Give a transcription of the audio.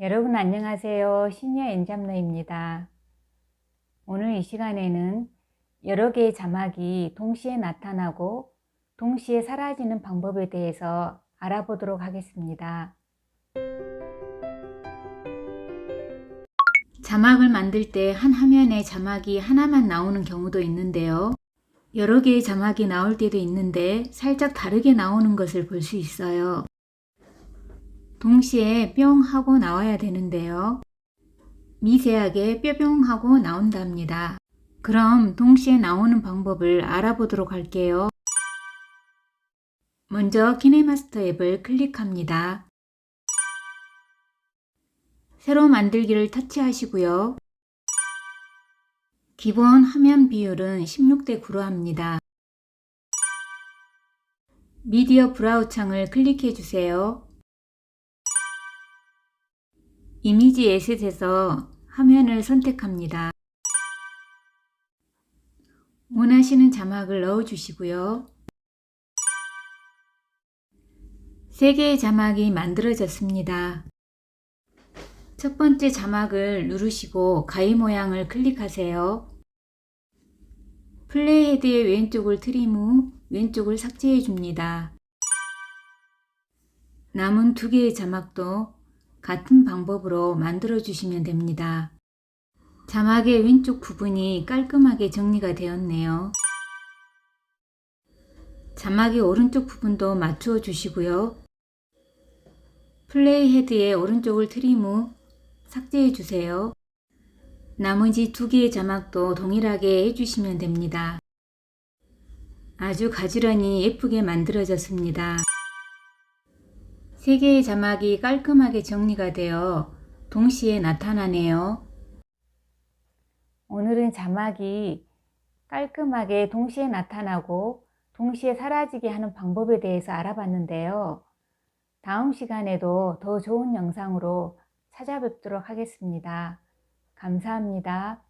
여러분 안녕하세요. 시니어 엔잡러입니다. 오늘 이 시간에는 여러 개의 자막이 동시에 나타나고 동시에 사라지는 방법에 대해서 알아보도록 하겠습니다. 자막을 만들 때 한 화면에 자막이 하나만 나오는 경우도 있는데요. 여러 개의 자막이 나올 때도 있는데 살짝 다르게 나오는 것을 볼 수 있어요. 동시에 뿅 하고 나와야 되는데요. 미세하게 뾰뿅 하고 나온답니다. 그럼 동시에 나오는 방법을 알아보도록 할게요. 먼저 키네마스터 앱을 클릭합니다. 새로 만들기를 터치하시고요. 기본 화면 비율은 16대 9로 합니다. 미디어 브라우 창을 클릭해 주세요. 이미지 에셋에서 화면을 선택합니다. 원하시는 자막을 넣어 주시고요. 세 개의 자막이 만들어졌습니다. 첫 번째 자막을 누르시고 가위 모양을 클릭하세요. 플레이 헤드의 왼쪽을 트림 후 왼쪽을 삭제해 줍니다. 남은 두 개의 자막도 같은 방법으로 만들어 주시면 됩니다. 자막의 왼쪽 부분이 깔끔하게 정리가 되었네요. 자막의 오른쪽 부분도 맞추어 주시고요. 플레이 헤드의 오른쪽을 트림 후 삭제해 주세요. 나머지 두 개의 자막도 동일하게 해주시면 됩니다. 아주 가지런히 예쁘게 만들어졌습니다. 세 개의 자막이 깔끔하게 정리가 되어 동시에 나타나네요. 오늘은 자막이 깔끔하게 동시에 나타나고 동시에 사라지게 하는 방법에 대해서 알아봤는데요. 다음 시간에도 더 좋은 영상으로 찾아뵙도록 하겠습니다. 감사합니다.